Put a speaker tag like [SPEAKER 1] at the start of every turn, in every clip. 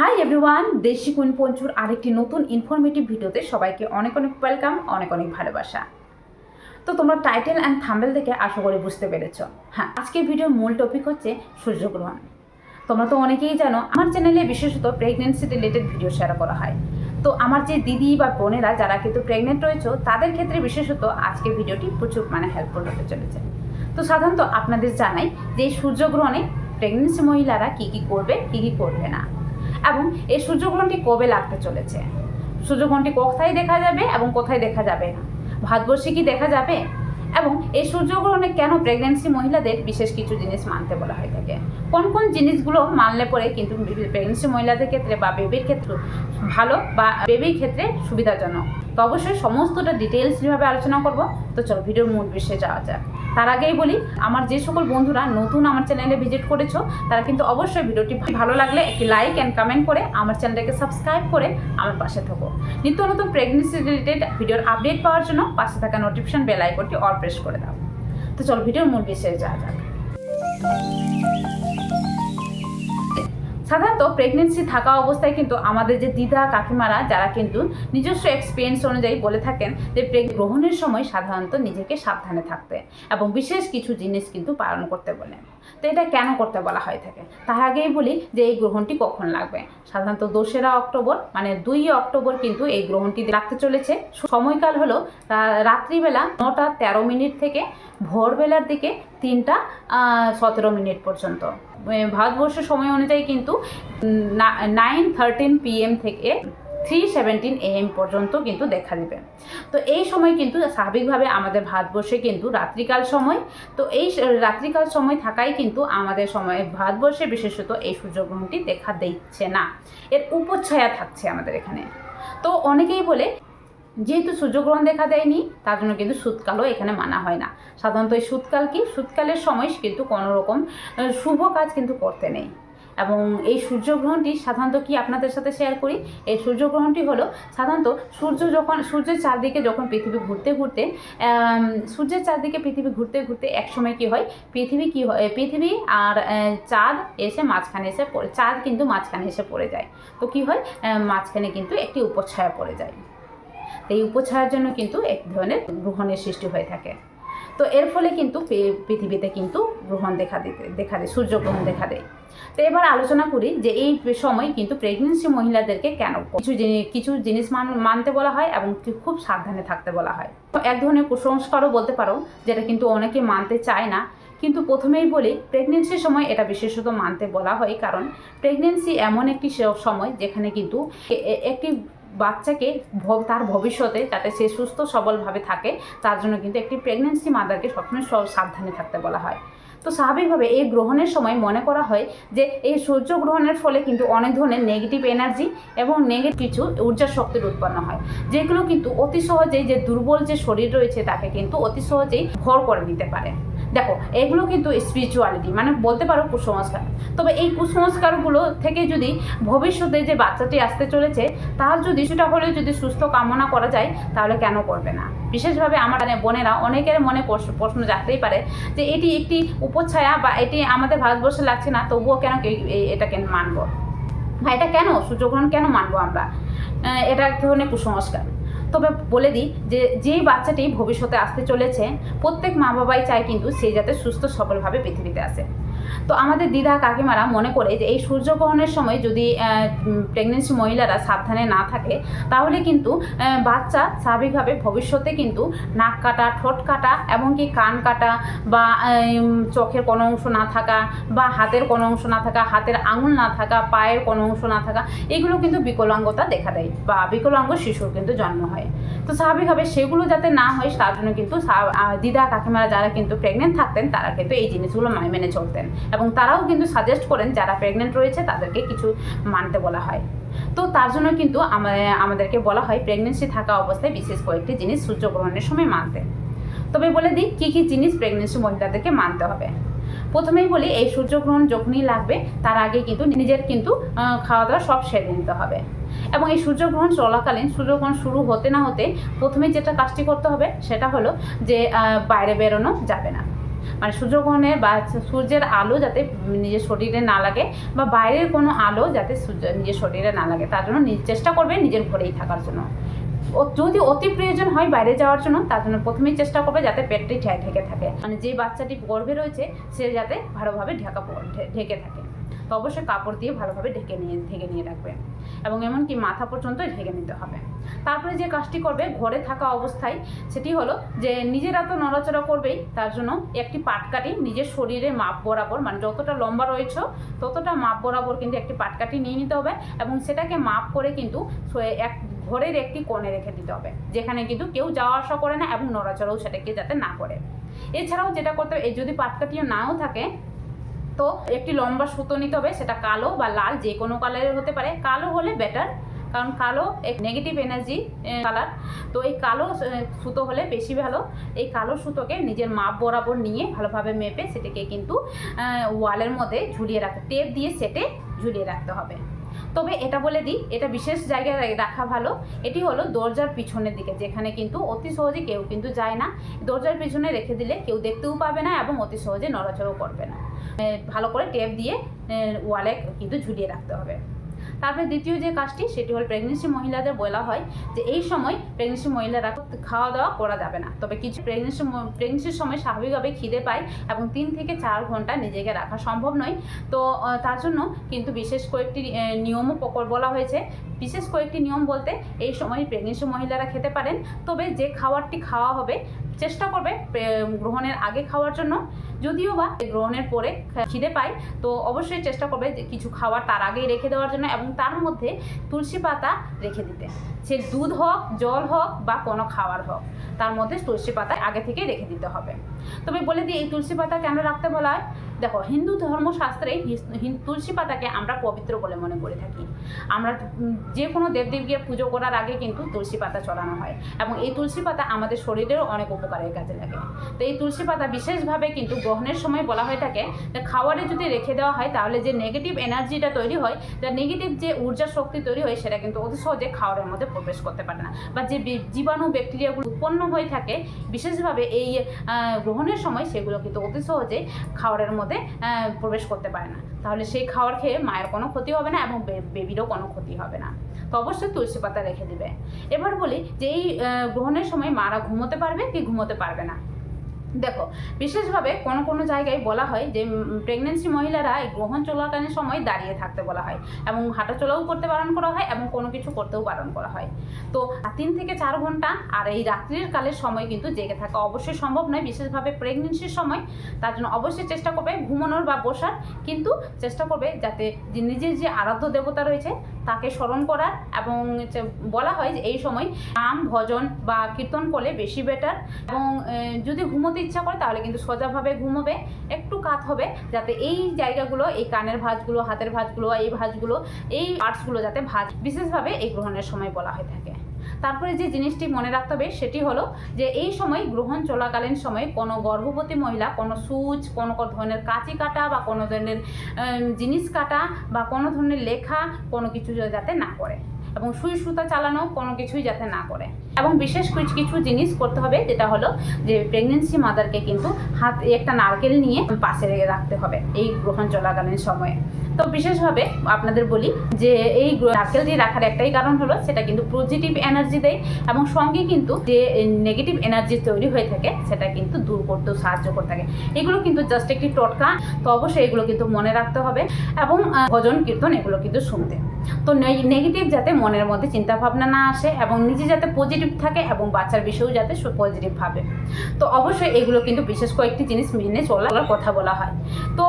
[SPEAKER 1] High everyone Desi queen পঞ্চুর আরেকটি নতুন ইনফরমেটিভ ভিডিওতে সবাইকে অনেক অনেক ওয়েলকাম অনেক অনেক ভালোবাসা। তো তোমরা টাইটেল অ্যান্ড থাম্বেল দেখে আশা করি বুঝতে পেরেছ। হ্যাঁ আজকের ভিডিওর মূল টপিক হচ্ছে সূর্যগ্রহণ। তোমরা তো অনেকেই জানো, আমার চ্যানেলে বিশেষত প্রেগনেন্সি রিলেটেড ভিডিও শেয়ার করা হয়। তো আমার যে দিদি বা বোনেরা যারা কিন্তু প্রেগনেন্ট রয়েছে, তাদের ক্ষেত্রে বিশেষত আজকের ভিডিওটি প্রচুর মানে হেল্পফুল হতে চলেছে। তো সাধারণত আপনাদের জানাই যে সূর্যগ্রহণে প্রেগনেন্সি মহিলারা কী কী করবে, কী কী করবে না। এবং এই সূর্যগ্রহণটি কবে লাগতে চলেছে? সূর্যগ্রহণটি কোথায় দেখা যাবে এবং কোথায় দেখা যাবে না? ভারতবর্ষে কি দেখা যাবে? এবং এই সূর্যগ্রহণে কেন প্রেগনেন্সি মহিলাদের বিশেষ কিছু জিনিস মানতে বলা হয়ে থাকে? কোন কোন জিনিসগুলো মানলে পরে কিন্তু প্রেগনেন্সি মহিলাদের ক্ষেত্রে বা বেবির ক্ষেত্রে ভালো বা বেবির ক্ষেত্রে সুবিধাজনক? তো অবশ্যই সমস্তটা ডিটেলস যেভাবে আলোচনা করব। তো চলো ভিডিওর মূল বিষয়ে যাওয়া যাক। তার আগেই বলি, আমার যে সকল বন্ধুরা নতুন আমার চ্যানেলে ভিজিট করেছ, তারা কিন্তু অবশ্যই ভিডিওটি ভালো লাগলে একটি লাইক অ্যান্ড কমেন্ট করে আমার চ্যানেলটাকে সাবস্ক্রাইব করে আমার পাশে থাকো। নিত্য নতুন প্রেগনেন্সি রিলেটেড ভিডিওর আপডেট পাওয়ার জন্য পাশে থাকা নোটিফিকেশন বেল আইকনটি অল প্রেস করে দাও। তো চলো ভিডিওর মূল বিষয়ে যাওয়া যাক। সাধারণত প্রেগনেন্সি থাকা অবস্থায় কিন্তু আমাদের যে দিদা, কাকিমারা, যারা কিন্তু নিজস্ব এক্সপিরিয়েন্স অনুযায়ী বলে থাকেন যে প্রেগ গ্রহণের সময় সাধারণত নিজেকে সাবধানে থাকতে এবং বিশেষ কিছু জিনিস কিন্তু পালন করতে বলেন। তো এটা কেন করতে বলা হয়ে থাকে? তার আগেই বলি যে এই গ্রহণটি কখন লাগবে? সাধারণত দোসরা অক্টোবর মানে দুই অক্টোবর কিন্তু এই গ্রহণটি রাখতে চলেছে। সময়কাল হলো রাত্রিবেলা নটা তেরো মিনিট থেকে ভোরবেলার দিকে তিনটা সতেরো মিনিট পর্যন্ত। এ, ভারতবর্ষের সময় অনুযায়ী কিন্তু নাইন থার্টিন পিএম থেকে থ্রি সেভেন্টিন এএম পর্যন্ত কিন্তু দেখা দেবে। তো এই সময় কিন্তু স্বাভাবিকভাবে আমাদের ভারতবর্ষে কিন্তু রাত্রিকাল সময় তো এই রাত্রিকাল সময় থাকাই কিন্তু আমাদের সময় ভারতবর্ষে বিশেষত এই সূর্যগ্রহণটি দেখা দিচ্ছে না। এর উপচ্ছায়া থাকছে আমাদের এখানে। তো অনেকেই বলে যেহেতু সূর্যগ্রহণ দেখা দেয়নি, তার জন্য কিন্তু শীতকালও এখানে মানা হয় না। সাধারণত এই শীতকাল কি? শীতকালের সময় কিন্তু কোনো রকম শুভ কাজ কিন্তু করতে নেই। এবং এই সূর্যগ্রহণটি সাধারণত কি আপনাদের সাথে শেয়ার করি? এই সূর্যগ্রহণটি হলো সাধারণত সূর্য যখন, সূর্যের চারদিকে যখন পৃথিবী ঘুরতে ঘুরতে সূর্যের চারদিকে পৃথিবী ঘুরতে ঘুরতে একসময় কি হয়? পৃথিবী কি হয়? পৃথিবী আর চাঁদ এসে মাঝখানে এসে পড়ে, চাঁদ কিন্তু মাঝখানে এসে পড়ে যায়। তো কি হয়? মাঝখানে কিন্তু একটি উপছায়া পড়ে যায়। এই উপছায়ার জন্য কিন্তু এক ধরনের গ্রহণের সৃষ্টি হয়ে থাকে। তো এর ফলে কিন্তু পৃথিবীতে কিন্তু গ্রহণ দেখা দিতে, দেখা দেয়, সূর্যগ্রহণ দেখা দেয়। তো এবার আলোচনা করি যে এই সময় কিন্তু প্রেগনেন্সি মহিলাদেরকে কেন কিছু জিনি- কিছু জিনিস মান- মানতে বলা হয় এবং খুব সাবধানে থাকতে বলা হয়। এক ধরনের কুসংস্কারও বলতে পারো যেটা কিন্তু অনেকে মানতে চায় না। কিন্তু প্রথমেই বলি প্রেগনেন্সির সময় এটা বিশেষত মানতে বলা হয় কারণ প্রেগনেন্সি এমন একটি সময় যেখানে কিন্তু একটি বাচ্চাকে তার ভবিষ্যতে যাতে সে সুস্থ, সবলভাবে থাকে, তার জন্য কিন্তু একটি প্রেগনেন্সি মাদারকে সবসময় সব সাবধানে থাকতে বলা হয়। তো স্বাভাবিকভাবে এই গ্রহণের সময় মনে করা হয় যে, এই সূর্য গ্রহণের ফলে কিন্তু অনেক ধরনের নেগেটিভ এনার্জি এবং নেগেটিভ কিছু ঊর্জা শক্তির উৎপন্ন হয়, যেগুলো কিন্তু অতি সহজেই যে দুর্বল যে শরীর রয়েছে, তাকে কিন্তু অতি সহজেই ভর করে নিতে পারে। দেখো, এগুলো কিন্তু স্পিরিচুয়ালিটি মানে বলতে পারো কুসংস্কার। তবে এই কুসংস্কারগুলো থেকে যদি ভবিষ্যতে যে বাচ্চাটি আসতে চলেছে, তার যদি সেটা হলেও যদি সুস্থ কামনা করা যায়, তাহলে কেন করবে না? বিশেষভাবে আমার মানে বোনেরা, অনেকের মনে প্রশ্ন জাগতেই পারে যে এটি একটি উপচ্ছায়া বা এটি আমাদের ভারতবর্ষে লাগছে না, তবুও কেন কে- এ- এটাকে মানবো? বা এটা কেন? সূর্যগ্রহণ কেন মানবো আমরা? এটা এক ধরনের কুসংস্কার। তবে বলে দিই যে যেই বাচ্চাটি ভবিষ্যতে আসতে চলেছে, প্রত্যেক মা বাবাই চায় কিন্তু সে যাতে সুস্থ সবলভাবে পৃথিবীতে আসে। তো আমাদের দিদা কাকিমারা মনে করে যে এই সূর্যগ্রহণের সময় যদি প্রেগনেন্সি মহিলারা সাবধানে না থাকে, তাহলে কিন্তু বাচ্চা স্বাভাবিকভাবে ভবিষ্যতে কিন্তু নাক কাটা, ঠোঁট কাটা এমনকি কান কাটা বা চোখের কোনো অংশ না থাকা বা হাতের কোনো অংশ না থাকা, হাতের আঙুল না থাকা, পায়ের কোনো অংশ না থাকা, এগুলো কিন্তু বিকলাঙ্গতা দেখা দেয় বা বিকলাঙ্গ শিশুর কিন্তু জন্ম হয়। তো স্বাভাবিকভাবে সেগুলো যাতে না হয়, তার জন্য কিন্তু দিদা কাকিমারা যারা কিন্তু প্রেগনেন্ট থাকতেন, তারা কিন্তু এই জিনিসগুলো মানে মেনে চলতেন। এবং তারাও কিন্তু সাজেস্ট করেন যারা প্রেগনেন্ট রয়েছে তাদেরকে কিছু মানতে বলা হয়। তো তার জন্য কিন্তু আমাদেরকে বলা হয় প্রেগনেন্সি থাকা অবস্থায় বিশেষ কয়েকটি জিনিস সূর্যগ্রহণের সময় মানতে। তবে বলে দিই, কী কী জিনিস প্রেগনেন্সি মহিলাদেরকে মানতে হবে? প্রথমেই বলি, এই সূর্যগ্রহণ যখনই লাগবে, তার আগে কিন্তু নিজের কিন্তু খাওয়া দাওয়া সব সেরে নিতে হবে। এবং এই সূর্যগ্রহণ চলাকালীন, সূর্যগ্রহণ শুরু হতে না হতে প্রথমেই যেটা কাজটি করতে হবে, সেটা হলো যে বাইরে বেরোনো যাবে না। মানে সূর্যগ্রহণে বা সূর্যের আলো যাতে নিজের শরীরে না লাগে বা বাইরের কোনো আলো যাতে সূর্য নিজের শরীরে না লাগে, তার জন্য চেষ্টা করবে নিজের ঘরেই থাকার জন্য। ও যদি অতি প্রয়োজন হয় বাইরে যাওয়ার জন্য, তার জন্য প্রথমেই চেষ্টা করবে যাতে পেটটি ঠে- ঢেকে থাকে। মানে যে বাচ্চাটি গর্ভে রয়েছে, সে যাতে ভালোভাবে ঢাকা ঢেকে থাকে। তো অবশ্যই কাপড় দিয়ে ভালোভাবে ঢেকে নিয়ে ঢেকে নিয়ে রাখবে। এবং এমনকি মাথা পর্যন্ত ঢেকে নিতে হবে। তারপরে যে কাজটি করবে ঘরে থাকা অবস্থায়, সেটি হলো যে নিজেরা তো নড়াচড়া করবেই, তার জন্য একটি পাটকাঠি নিজের শরীরে মাপ বরাবর মানে যতটা লম্বা রয়েছে, ততটা মাপ বরাবর কিন্তু একটি পাটকাটি নিয়ে নিতে হবে এবং সেটাকে মাপ করে কিন্তু এক ঘরের একটি কোণে রেখে দিতে হবে, যেখানে কিন্তু কেউ যাওয়া আসা করে না এবং নড়াচড়াও সেটাকে যাতে না করে। এছাড়াও যেটা করতে হবে যদি পাটকাটিও নাও থাকে তো একটি লম্বা সুতো নিতে হবে, সেটা কালো বা লাল, যে কোনো কালারের হতে পারে। কালো হলে বেটার কারণ কালো এক নেগেটিভ এনার্জি কালার তো এই কালো সুতো হলে বেশি ভালো। এই কালো সুতোকে নিজের মাপ বরাবর নিয়ে ভালোভাবে মেপে সেটাকে কিন্তু ওয়ালের মধ্যে ঝুলিয়ে রাখতে টেপ দিয়ে সেটে ঝুলিয়ে রাখতে হবে। তবে এটা বলে দিই, এটা বিশেষ জায়গায় রাখা ভালো। এটি হলো দরজার পিছনের দিকে, যেখানে কিন্তু অতি সহজে কেউ কিন্তু যায় না। দরজার পিছনে রেখে দিলে কেউ দেখতেও পাবে না এবং অতি সহজে নড়াচড়াও করবে না। ভালো করে টেপ দিয়ে ওয়ালে কিন্তু ঝুলিয়ে রাখতে হবে। তারপরে দ্বিতীয় যে কাজটি, সেটি হল প্রেগনেন্সি মহিলাদের বলা হয় যে এই সময় প্রেগনেন্সি মহিলারা খাওয়া দাওয়া করা যাবে না। তবে কিছু প্রেগনেন্সি প্রেগনেন্সির সময় স্বাভাবিকভাবে খিদে পায় এবং তিন থেকে চার ঘণ্টা নিজেকে রাখা সম্ভব নয়। তো তার জন্য কিন্তু বিশেষ কয়েকটি নিয়মও বলা হয়েছে। বিশেষ কয়েকটি নিয়ম বলতে এই সময় প্রেগনেন্সি মহিলারা খেতে পারেন, তবে যে খাবারটি খাওয়া হবে, চেষ্টা করবে গ্রহণের আগে খাওয়ার জন্য। যদিও বা গ্রহণের পরে খিদে পায়, তো অবশ্যই চেষ্টা করবে যে কিছু খাবার তার আগেই রেখে দেওয়ার জন্য এবং তার মধ্যে তুলসী পাতা রেখে দিতে। সে দুধ হোক, জল হোক বা কোনো খাবার হোক, তার মধ্যে তুলসী পাতা আগে থেকে রেখে দিতে হবে। তবে বলে দিই এই তুলসী পাতা কেন রাখতে বলা হয়? দেখো, হিন্দু ধর্মশাস্ত্রে তুলসী পাতাকে আমরা পবিত্র বলে মনে করে থাকি। আমরা যে কোনো দেবদেবীকে পুজো করার আগে কিন্তু তুলসী পাতা চড়ানো হয় এবং এই তুলসী পাতা আমাদের শরীরেরও অনেক উপকারের কাজে লাগে। তো এই তুলসী পাতা বিশেষভাবে কিন্তু গ্রহণের সময় বলা হয়ে থাকে যে খাবারে যদি রেখে দেওয়া হয়, তাহলে যে নেগেটিভ এনার্জিটা তৈরি হয়, যা নেগেটিভ যে ঊর্জা শক্তি তৈরি হয়, সেটা কিন্তু অতি সহজে খাবারের মধ্যে প্রবেশ করতে পারে না। বা যে জীবাণু ব্যাকটেরিয়াগুলো উৎপন্ন হয়ে থাকে, বিশেষভাবে এই গ্রহণের সময় সেগুলো কিন্তু অতি সহজে খাওয়ারের মধ্যে প্রবেশ করতে পারে না। তাহলে সেই খাওয়ার খেয়ে মায়ের কোনো ক্ষতি হবে না এবং বেবিরও কোনো ক্ষতি হবে না। তো অবশ্যই তুলসী পাতা রেখে দিবে। এবার বলি যে এই গ্রহণের সময় মারা ঘুমোতে পারবে কি ঘুমোতে পারবে না? দেখো, বিশেষভাবে কোনো কোনো জায়গায় বলা হয় যে প্রেগনেন্সি মহিলারা এই গ্রহণ চলাকালীন সময় দাঁড়িয়ে থাকতে বলা হয় এবং হাঁটাচলাও করতে বারণ করা হয় এবং কোনো কিছু করতেও বারণ করা হয়। তো তিন থেকে চার ঘণ্টা আর এই রাত্রির কালের সময় কিন্তু জেগে থাকা অবশ্যই সম্ভব নয়। বিশেষভাবে প্রেগনেন্সির সময় তার জন্য অবশ্যই চেষ্টা করবে ঘুমানোর বা বসার। কিন্তু চেষ্টা করবে যাতে নিজের যে আরাধ্য দেবতা রয়েছে তাকে স্মরণ করার এবং বলা হয় যে এই সময় নাম ভজন বা কীর্তন করলে বেশি বেটার এবং যদি ঘুমোতে ইচ্ছা করে তাহলে কিন্তু সোজাভাবে ঘুমোবে, একটু কাত হবে যাতে এই জায়গাগুলো, এই কানের ভাঁজগুলো, হাতের ভাঁজগুলো, এই ভাঁজগুলো, এই পার্টসগুলো যাতে ভাঁজ, বিশেষভাবে এই গ্রহণের সময় বলা হয়ে থাকে। তারপরে যে জিনিসটি মনে রাখতে হবে সেটি হলো যে এই সময় গ্রহণ চলাকালীন সময়ে কোনো গর্ভবতী মহিলা, কোনো সুচ, কোনো ধরনের কাঁচি কাটা বা কোনো ধরনের জিনিস কাটা বা কোনো ধরনের লেখা কোনো কিছু যাতে না করে এবং সুই সুতা চালানো কোনো কিছুই যাতে না করে। এবং বিশেষ কিছু কিছু জিনিস করতে হবে যেটা হলো যে প্রেগনেন্সি মাদারকে কিন্তু হাত একটা নারকেল নিয়ে পাশে রেখে রাখতে হবে এই গ্রহণ চলাকালীন সময়ে। তো বিশেষভাবে আপনাদের বলি যে এই নারকেল দিয়ে রাখার একটাই কারণ হলো সেটা কিন্তু পজিটিভ এনার্জি দেয় এবং সঙ্গে কিন্তু যে নেগেটিভ এনার্জি তৈরি হয়ে থাকে, সেটা কিন্তু দূর করতেও সাহায্য করে থাকে। এগুলো কিন্তু জাস্ট একটি টোটকা, তো অবশ্যই এগুলো কিন্তু মনে রাখতে হবে এবং ভজন, কীর্তন এগুলো কিন্তু শুনতে। তো নেগেটিভ যাতে মনের মধ্যে চিন্তা ভাবনা না আসে এবং নিজে যাতে পজিটিভ থাকে এবং বাচ্চার বিষয়েও যাতে পজিটিভ ভাবে। তো অবশ্যই এগুলো কিন্তু বিশেষ কয়েকটি জিনিস মেনে চলার কথা বলা হয়। তো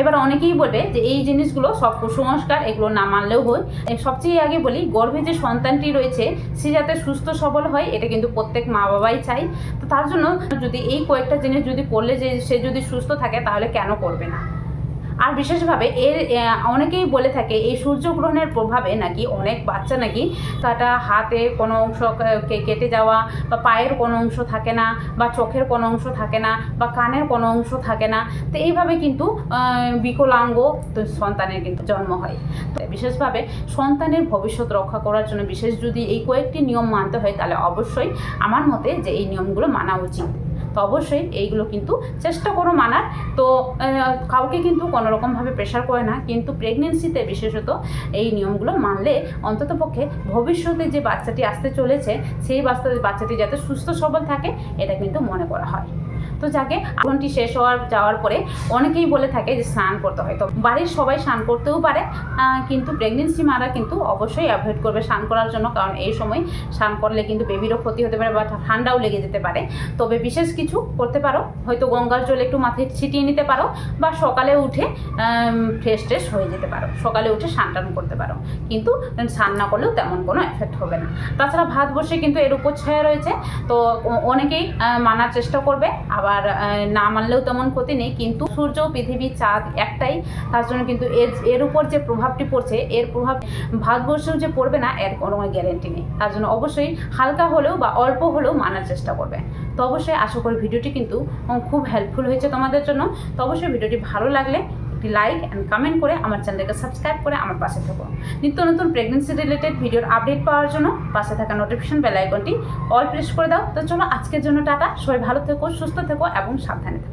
[SPEAKER 1] এবার অনেকেই বলবে যে এই জিনিসগুলো সব কুসংস্কার, এগুলো না মানলেও হয় সবচেয়ে আগে বলি, গর্ভে যে সন্তানটি রয়েছে, সে যাতে সুস্থ সবল হয়, এটা কিন্তু প্রত্যেক মা বাবাই চাই তো তার জন্য যদি এই কয়েকটা জিনিস যদি করলে যে সে যদি সুস্থ থাকে, তাহলে কেন করবে না? আর বিশেষভাবে এর অনেকেই বলে থাকে, এই সূর্যগ্রহণের প্রভাবে নাকি অনেক বাচ্চা নাকি কাটা হাতে কোনো অংশ কেটে যাওয়া বা পায়ের কোনো অংশ থাকে না বা চোখের কোনো অংশ থাকে না বা কানের কোনো অংশ থাকে না। তো এইভাবে কিন্তু বিকলাঙ্গ সন্তানের কিন্তু জন্ম হয়। তো বিশেষভাবে সন্তানের ভবিষ্যৎ রক্ষা করার জন্য বিশেষ যদি এই কয়েকটি নিয়ম মানতে হয়, তাহলে অবশ্যই আমার মতে যে এই নিয়মগুলো মানা উচিত। তো অবশ্যই এইগুলো কিন্তু চেষ্টা করো মানার। তো কাউকে কিন্তু কোনোরকমভাবে প্রেশার করে না। কিন্তু প্রেগনেন্সিতে বিশেষত এই নিয়মগুলো মানলে অন্ততপক্ষে ভবিষ্যতে যে বাচ্চাটি আসতে চলেছে, সেই বাচ্চা বাচ্চাটি যাতে সুস্থ সবল থাকে, এটা কিন্তু মনে করা হয়। তো যাকে আগুনটি শেষ হওয়ার, যাওয়ার পরে অনেকেই বলে থাকে যে স্নান করতে হয়। তো বাড়ির সবাই স্নান করতেও পারে কিন্তু প্রেগনেন্সি মারা কিন্তু অবশ্যই অ্যাভয়েড করবে স্নান করার জন্য, কারণ এই সময় স্নান করলে কিন্তু বেবিরও ক্ষতি হতে পারে বা ঠান্ডাও লেগে যেতে পারে। তবে বিশেষ কিছু করতে পারো, হয়তো গঙ্গার জল একটু মাথায় ছিটিয়ে নিতে পারো বা সকালে উঠে ফ্রেশ ট্রেশ হয়ে যেতে পারো। সকালে উঠে স্নান টান করতে পারো, কিন্তু স্নান না করলেও তেমন কোনো এফেক্ট হবে না। তাছাড়া ভাত বসে কিন্তু এর উপর ছায়া রয়েছে, তো অনেকেই মানার চেষ্টা করবে, আবার আহ, না মানলেও তেমন ক্ষতি নেই কিন্তু সূর্য পৃথিবী চাঁদ একটাই তার জন্য কিন্তু এর এর উপর যে প্রভাবটি পড়ছে এর প্রভাব ভারতবর্ষেও যে পড়বে না এর কোনো গ্যারেন্টি নেই। তার জন্য অবশ্যই হালকা হলেও বা অল্প হলেও মানার চেষ্টা করবে। তো অবশ্যই আশা করি ভিডিওটি কিন্তু খুব হেল্পফুল হয়েছে তোমাদের জন্য। তো অবশ্যই ভিডিওটি ভালো লাগলে একটি লাইক অ্যান্ড কমেন্ট করে আমার চ্যানেলকে সাবস্ক্রাইব করে আমার পাশে থাকো। নিত্য নতুন প্রেগনেন্সি রিলেটেড ভিডিওর আপডেট পাওয়ার জন্য পাশে থাকা নোটিফিকেশন বেল আইকনটি অল প্রেস করে দাও। তো চলো আজকের জন্য টাটা। সবাই ভালো থেকো, সুস্থ থেকো এবং সাবধানে থেকো।